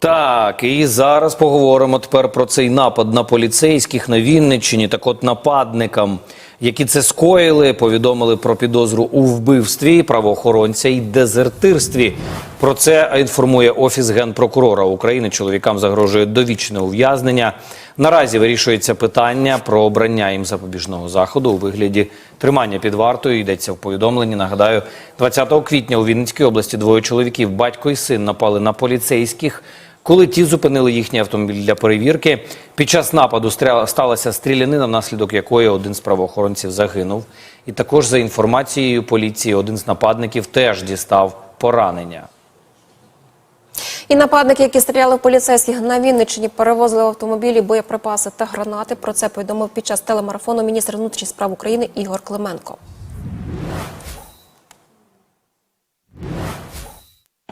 Так, і зараз поговоримо тепер про цей напад на поліцейських на Вінниччині. Так от нападникам, які це скоїли, повідомили про підозру у вбивстві правоохоронця і дезертирстві. Про це інформує Офіс генпрокурора України. Чоловікам загрожує довічне ув'язнення. Наразі вирішується питання про обрання їм запобіжного заходу у вигляді тримання під вартою. Йдеться в повідомленні. Нагадаю, 20 квітня у Вінницькій області двоє чоловіків, батько і син, напали на поліцейських. Коли ті зупинили їхній автомобіль для перевірки, під час нападу сталася стрілянина, внаслідок якої один з правоохоронців загинув. І також за інформацією поліції, один з нападників теж дістав поранення. І нападники, які стріляли в поліцейських на Вінниччині, перевозили в автомобілі боєприпаси та гранати. Про це повідомив під час телемарафону міністр внутрішніх справ України Ігор Клименко.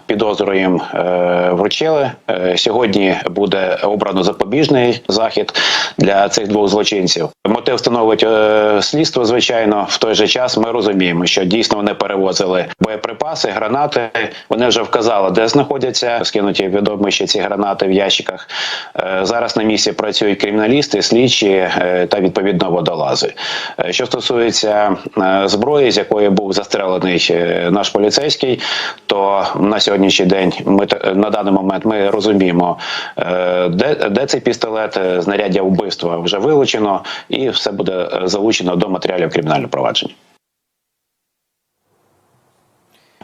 Підозру їм е, вручили. Е, сьогодні буде обрано запобіжний захід для цих двох злочинців. Мотив становить е, слідство. Звичайно, в той же час ми розуміємо, що дійсно вони перевозили боєприпаси, гранати. Вони вже вказали, де знаходяться скинуті відомі ще ці гранати в ящиках. Зараз на місці працюють криміналісти, слідчі та відповідно водолази. Що стосується зброї, з якої був застрелений наш поліцейський, то на сьогоднішній день ми та- на даний момент ми розуміємо, е, де, де цей пістолет, е, знаряддя вбивства вже вилучено, і все буде е, залучено до матеріалів кримінального провадження.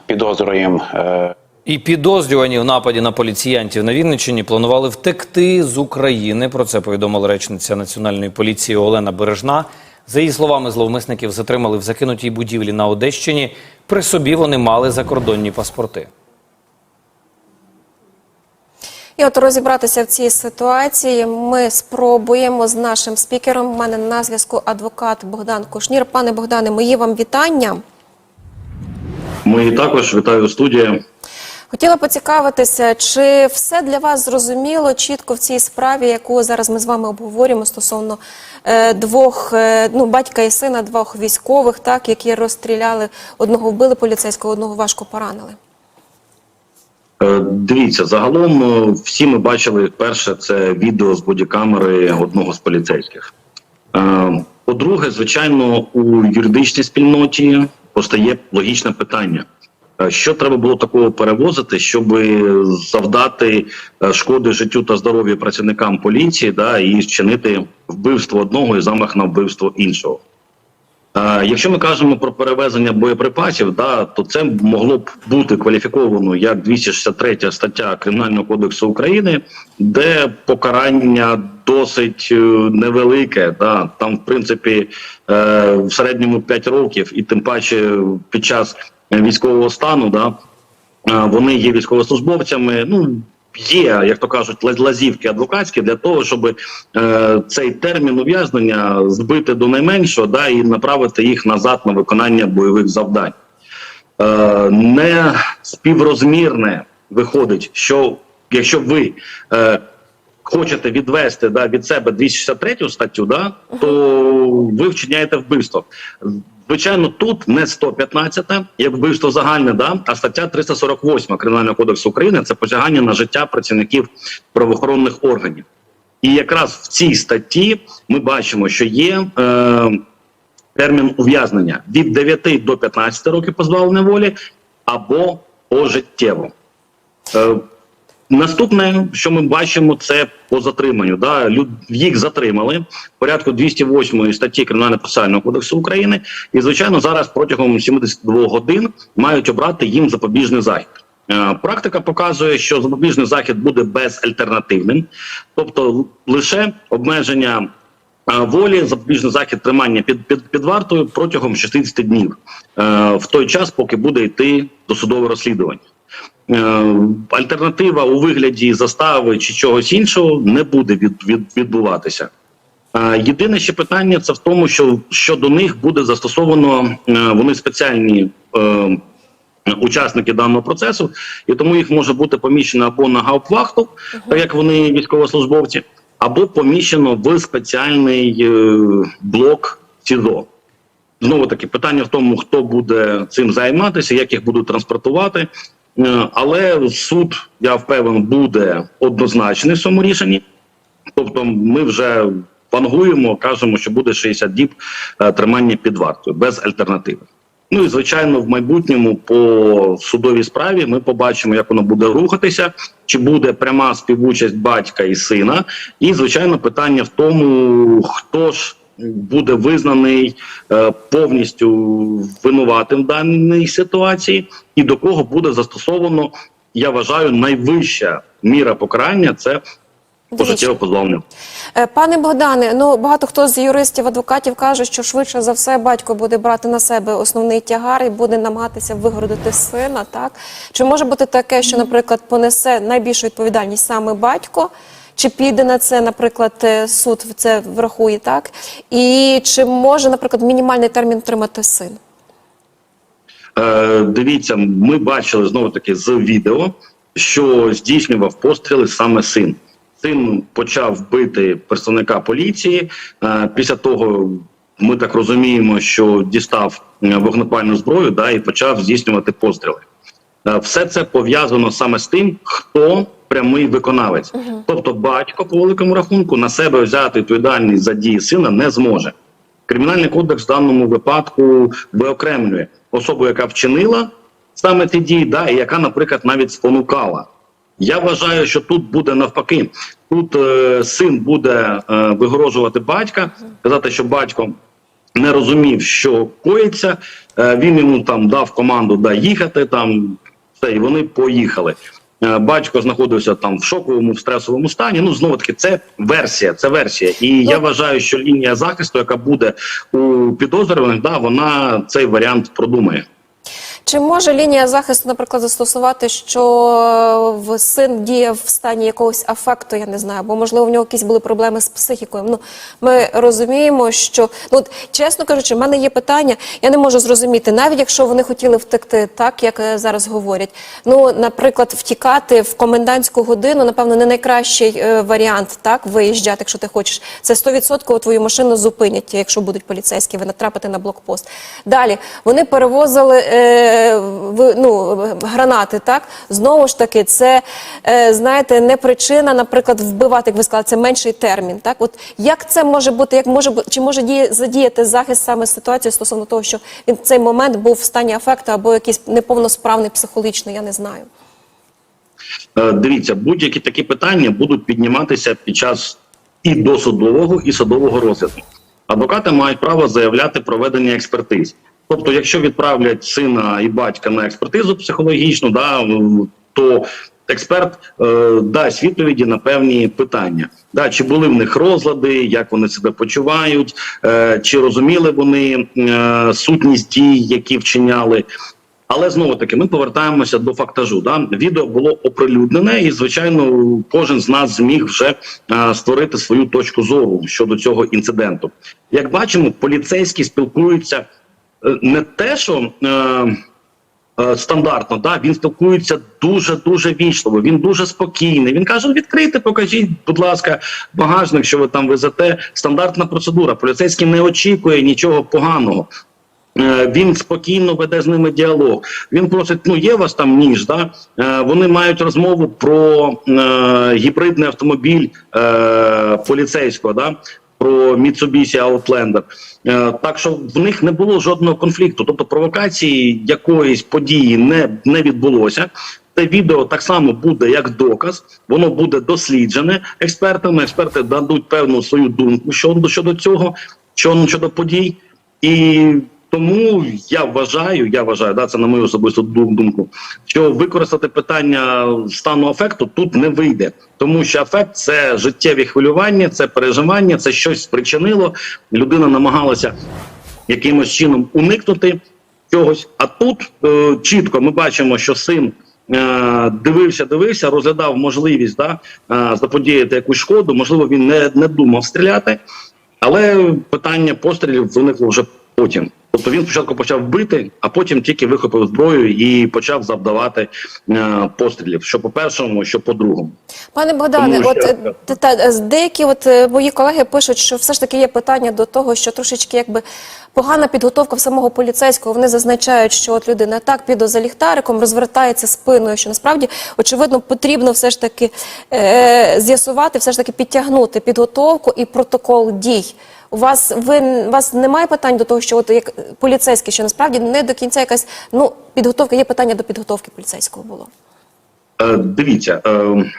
Підозрюємо. е, І підозрювані в нападі на поліціянтів на Вінниччині планували втекти з України. Про це повідомила речниця національної поліції Олена Бережна. За її словами, зловмисників затримали в закинутій будівлі на Одещині. При собі вони мали закордонні паспорти. І от розібратися в цій ситуації ми спробуємо з нашим спікером. У мене на зв'язку адвокат Богдан Кушнір. Пане Богдане, мої вам вітання. Мої також вітаю студія. Хотіла поцікавитися, чи все для вас зрозуміло чітко в цій справі, яку зараз ми з вами обговорюємо стосовно е, двох е, ну батька і сина, двох військових, так які розстріляли одного вбили поліцейського, одного важко поранили. Е, Дивіться, загалом е, всі ми бачили перше це відео з бодікамери одного з поліцейських. Е, По-друге, звичайно, у юридичній спільноті постає логічне питання. Що треба було такого перевозити, щоб завдати шкоди життю та здоров'ю працівникам поліції, да, і вчинити вбивство одного і замах на вбивство іншого? Е, Якщо ми кажемо про перевезення боєприпасів, да, то це могло б бути кваліфіковано як 263 стаття Кримінального кодексу України, де покарання досить е, невелике. Да. Там, в принципі, е, в середньому 5 років, і тим паче під час військового стану, да, вони є військовослужбовцями. Ну є, як то кажуть, лазівки адвокатські для того, щоб е, цей термін ув'язнення збити до найменшого, да, і направити їх назад на виконання бойових завдань. Е, не співрозмірне виходить, що якщо ви е, хочете відвести да, від себе 263 статтю, да, то ви вчиняєте вбивство. Звичайно, тут не 115, як вбивство загальне, да, а стаття 348 Кримінального кодексу України це посягання на життя працівників правоохоронних органів. І якраз в цій статті ми бачимо, що є е, термін ув'язнення від 9 до 15 років позбавлення волі або пожиттєво. Е, Наступне, що ми бачимо, це по затриманню. Да? Люд... Їх затримали в порядку 208 статті Кримінального процесуального кодексу України, і звичайно, зараз протягом 72 годин мають обрати їм запобіжний захід. Е, Практика показує, що запобіжний захід буде безальтернативним, тобто лише обмеження е, волі, запобіжний захід тримання під, під, під вартою протягом 60 днів, е, в той час, поки буде йти досудове розслідування. Е, альтернатива у вигляді застави чи чогось іншого не буде від, від, відбуватися. Е, Єдине ще питання це в тому, що щодо них буде застосовано е, вони спеціальні е, учасники даного процесу, і тому їх може бути поміщено або на гауптвахту, так як вони військовослужбовці, або поміщено в спеціальний е, блок СІЗО. Знову таки питання в тому, хто буде цим займатися, як їх будуть транспортувати. Е, Але суд, я впевнений, буде однозначний в цьому рішенні. Тобто, ми вже вангуємо, кажемо, що буде 60 діб е, тримання під вартою без альтернативи. Ну і звичайно, в майбутньому по судовій справі ми побачимо, як воно буде рухатися, чи буде пряма співучасть батька і сина. І звичайно, питання в тому, хто ж буде визнаний е, повністю винуватим в даній ситуації, і до кого буде застосовано, я вважаю, найвища міра покарання це пожиттєве позбавлення. Е, Пане Богдане, ну багато хто з юристів, адвокатів каже, що швидше за все батько буде брати на себе основний тягар і буде намагатися вигородити сина. Так чи може бути таке, що, наприклад, понесе найбільшу відповідальність саме батько? Чи піде на це, наприклад, е, суд це врахує так? І чи може, наприклад, мінімальний термін тримати син? Е, дивіться, ми бачили знову таки з відео, що здійснював постріли саме син. Син почав бити представника поліції. Е, після того ми так розуміємо, що дістав е, вогнепальну зброю да, і почав здійснювати постріли. Е, Все це пов'язано саме з тим, хто прямий виконавець. Тобто, батько по великому рахунку на себе взяти відповідальність за дії сина не зможе. Кримінальний кодекс в даному випадку виокремлює особу, яка вчинила саме ті дії, да, і яка, наприклад, навіть спонукала. Я вважаю, що тут буде навпаки. Тут е, син буде е, вигрожувати батька, казати, що батько не розумів, що коїться. Е, він йому там дав команду да, їхати там, все, і вони поїхали. Е, Батько знаходився там в шоковому, в стресовому стані. Ну знову таки, це версія. Це версія. І я вважаю, що лінія захисту, яка буде у підозрюваних, да, вона цей варіант продумає. Чи може лінія захисту, наприклад, застосувати, що син діє в стані якогось афекту, я не знаю, або можливо в нього якісь були проблеми з психікою. Ну ми розуміємо, що ну от, чесно кажучи, в мене є питання. Я не можу зрозуміти, навіть якщо вони хотіли втекти, так як е, зараз говорять. Ну, наприклад, втікати в комендантську годину, напевно, не найкращий е, варіант, так виїжджати, якщо ти хочеш. Це 100% твою машину зупинять, якщо будуть поліцейські, ви натрапите на блокпост. Далі вони перевозили е, ну, гранати. Так знову ж таки, це е, знаєте, не причина, наприклад, вбивати, як ви сказали, це менший термін. Так, от як це може бути, як може чи може задіяти захист саме ситуацію стосовно того, що він в цей момент був в стані афекту або якийсь неповносправний психологічно, я не знаю. Е, Дивіться, будь-які такі питання будуть підніматися під час і досудового, і судового розгляду. Адвокати мають право заявляти проведення експертиз. Тобто, якщо відправлять сина і батька на експертизу психологічну, да, то експерт е, дасть відповіді на певні питання. Да, чи були в них розлади, як вони себе почувають, е, чи розуміли вони е, сутність дій, які вчиняли. Але знову таки ми повертаємося до фактажу. Да? Відео було оприлюднене, і звичайно, кожен з нас зміг вже е, створити свою точку зору щодо цього інциденту. Як бачимо, поліцейські спілкуються не те, що. Е, е, Стандартно, да, він спілкується дуже дуже вічливо. Він дуже спокійний. Він каже: відкрийте, покажіть, будь ласка, багажник, що ви там везете. Стандартна процедура. Поліцейський не очікує нічого поганого. Е, Він спокійно веде з ними діалог. Він просить: ну є у вас там ніж, да? Е, Вони мають розмову про е, гібридний автомобіль е, поліцейського, да? Про Mitsubishi Outlander. Е, так що в них не було жодного конфлікту. Тобто провокації якоїсь події не, не відбулося. Це відео так само буде як доказ, воно буде досліджене експертами. Експерти дадуть певну свою думку щодо щодо цього, щодо подій. І тому я вважаю, я вважаю, да, це на мою особисту дум- думку, що використати питання стану афекту тут не вийде, тому що афект це життєві хвилювання, це переживання, це щось спричинило. Людина намагалася якимось чином уникнути чогось. А тут е, чітко ми бачимо, що син. е, Дивився, дивився, розглядав можливість да, е, заподіяти якусь шкоду. Можливо, він не, не думав стріляти, але питання пострілів виникло вже потім. Тобто він спочатку почав бити, а потім тільки вихопив зброю і почав завдавати е, пострілів. Що по першому, що по другому. Пане Богдане, Тому от що- е, та, та, деякі от е, мої колеги пишуть, що все ж таки є питання до того, що трошечки якби Погана підготовка в самого поліцейського. Вони зазначають, що от людина так піде за ліхтариком, розвертається спиною. Що насправді очевидно потрібно все ж таки е- з'ясувати, все ж таки підтягнути підготовку і протокол дій. У вас ви у вас немає питань до того, що от як поліцейський, що насправді не до кінця якась ну підготовка. Є питання до підготовки поліцейського було. Е, Дивіться, е,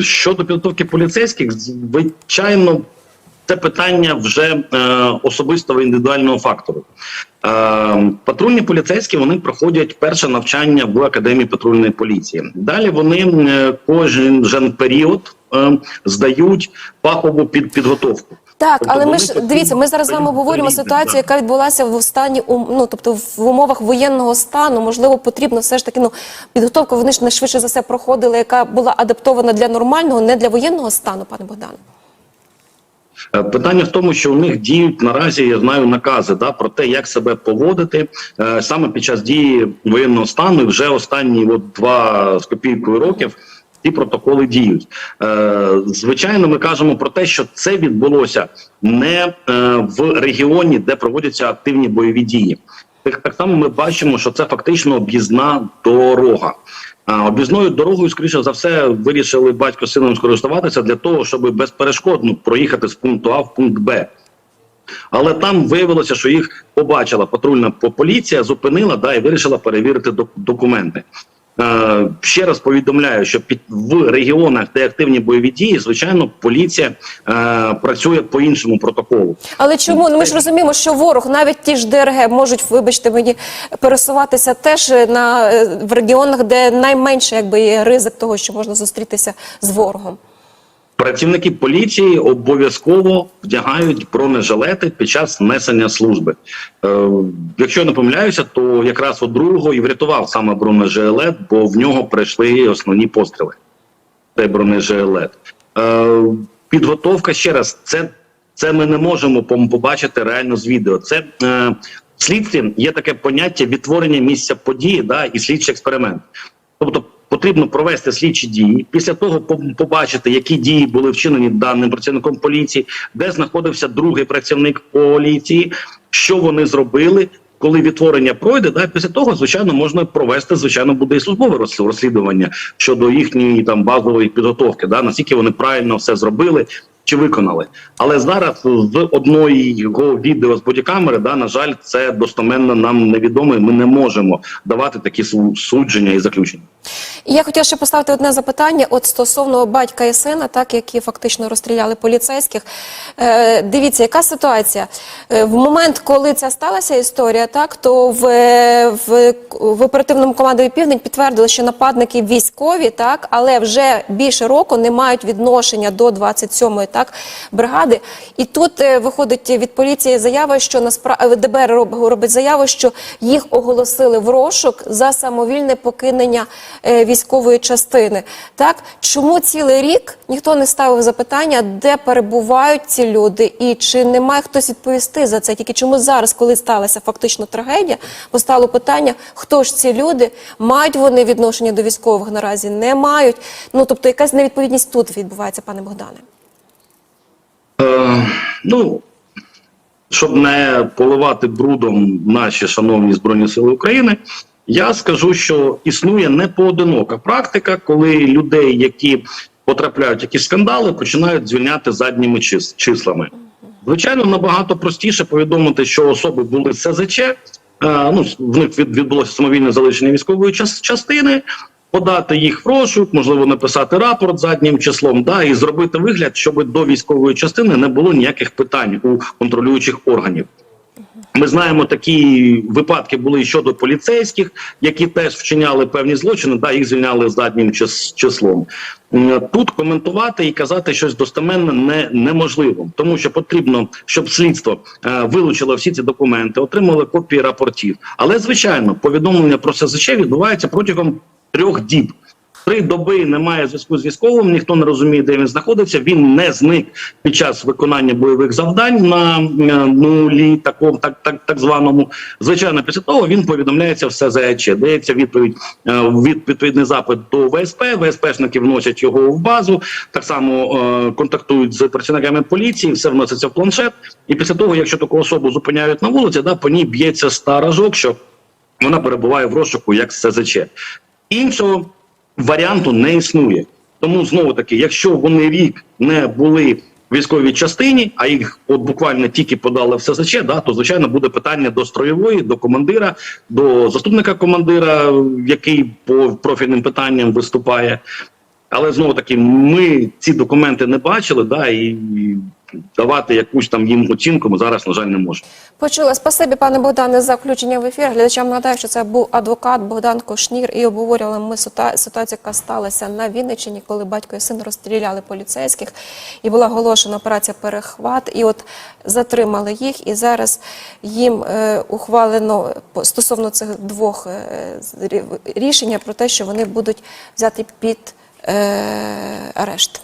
щодо підготовки поліцейських, звичайно, це питання вже е, особистого індивідуального фактору. Е, Патрульні поліцейські вони проходять перше навчання в академії патрульної поліції. Далі вони е, кожен же період е, здають фахову під підготовку. Так, Тобто але ми ж дивіться, ми зараз з вами обговорюємо ситуацію, яка відбулася в стані ум- ну, тобто в умовах воєнного стану. Можливо, потрібно все ж таки ну підготовка. Вони ж не швидше за все проходили, яка була адаптована для нормального, не для воєнного стану, пане Богдане. Е, Питання в тому, що у них діють наразі, я знаю, накази да, про те, як себе поводити е, саме під час дії воєнного стану. І вже останні от, два з копійкою років ці протоколи діють. Е, звичайно, ми кажемо про те, що це відбулося не в регіоні, де проводяться активні бойові дії. Так само ми бачимо, що це фактично об'їзна дорога. Об'їзною дорогою, скоріше за все, вирішили батько сином скористуватися для того, щоб безперешкодно проїхати з пункту А в пункт Б. Але там виявилося, що їх побачила патрульна поліція, зупинила да, і вирішила перевірити документи. Е, ще раз повідомляю, що під в регіонах, де активні бойові дії, звичайно, поліція е, працює по іншому протоколу. Але чому ну ми ж розуміємо, що ворог, навіть ті ж ДРГ, можуть, вибачте мені, пересуватися теж на е, в регіонах, де найменше якби є ризик того, що можна зустрітися з ворогом. Працівники поліції обов'язково вдягають бронежилети під час несення служби. Е, якщо я не помиляюся, то якраз у другого і врятував саме бронежилет, бо в нього прийшли основні постріли. Цей бронежилет. Е, підготовка ще раз, це, це ми не можемо побачити реально з відео. Це е, слідстві є таке поняття відтворення місця події да, і слідчий експеримент. Потрібно провести слідчі дії, після того побачити, які дії були вчинені даним працівником поліції, де знаходився другий працівник поліції, що вони зробили. Коли відтворення пройде, да, після того, звичайно, можна провести, звичайно, буде і службове розслідування щодо їхньої там базової підготовки, да, наскільки вони правильно все зробили чи виконали. Але зараз з одного його відео з бодікамери, да, на жаль, це достоменно нам невідомо, і ми не можемо давати такі судження і заключення. Я хотіла ще поставити одне запитання от стосовно батька і сина, так які фактично розстріляли поліцейських. Е, дивіться, яка ситуація е, в момент, коли ця сталася історія, так то в, в, в оперативному командові Південь підтвердили, що нападники військові, так, але вже більше року не мають відношення до 27-ї так бригади. І тут е, виходить від поліції заява, що насправді ДБР роб- робить заяву, що їх оголосили в розшук за самовільне покинення е, військової частини. Так чому цілий рік ніхто не ставив запитання, де перебувають ці люди, і чи не має хтось відповісти за це? Тільки чому зараз, коли сталася фактично трагедія, постало питання, хто ж ці люди, мають вони відношення до військових наразі, не мають. Ну тобто, якась невідповідність тут відбувається, пане Богдане. Е, ну, щоб не поливати брудом наші шановні Збройні Сили України, я скажу, що існує не поодинока практика, коли людей, які потрапляють в якісь скандали, починають звільняти задніми чис- числами. Звичайно, набагато простіше повідомити, що особи були СЗЧ, е, ну, в них відбулося самовільне залишення військової частини, подати їх в розшук, можливо, написати рапорт заднім числом, да, і зробити вигляд, щоб до військової частини не було ніяких питань у контролюючих органів. Ми знаємо, такі випадки були щодо поліцейських, які теж вчиняли певні злочини, да, їх звільняли заднім чис- числом. Тут коментувати і казати щось достеменне не, неможливо, тому що потрібно, щоб слідство е, вилучило всі ці документи, отримало копії рапортів. Але звичайно, повідомлення про СЗЧ відбувається протягом трьох діб. Три доби немає зв'язку з військовим, ніхто не розуміє, де він знаходиться. Він не зник під час виконання бойових завдань на е, нулі, такому так, так, так званому. Звичайно, після того він повідомляється в СЗЧ, дається відповідь е, від відповідний запит до ВСП. ВСПшники вносять його в базу. Так само е, контактують з працівниками поліції, все вноситься в планшет. І після того, якщо таку особу зупиняють на вулиці, да по ній б'ється старожок, що вона перебуває в розшуку як СЗЧ. Іншого варіанту не існує. Тому знову таки, якщо вони рік не були в військовій частині, а їх от буквально тільки подали в СЗЧ, да, то звичайно буде питання до строєвої, до командира, до заступника командира, який по профільним питанням виступає. Але знову таки, ми ці документи не бачили, да, і давати якусь там їм оцінку ми зараз, на жаль, не можемо. Почула. Спасибі, пане Богдане, за включення в ефір. Глядачам нагадаю, що це був адвокат Богдан Кошнір, і обговорювали ми ситуа- ситуацію, яка сталася на Вінниччині, коли батько і син розстріляли поліцейських, і була оголошена операція Перехват. І от затримали їх, і зараз їм е, ухвалено стосовно цих двох е, рішення про те, що вони будуть взяти під е, арешт.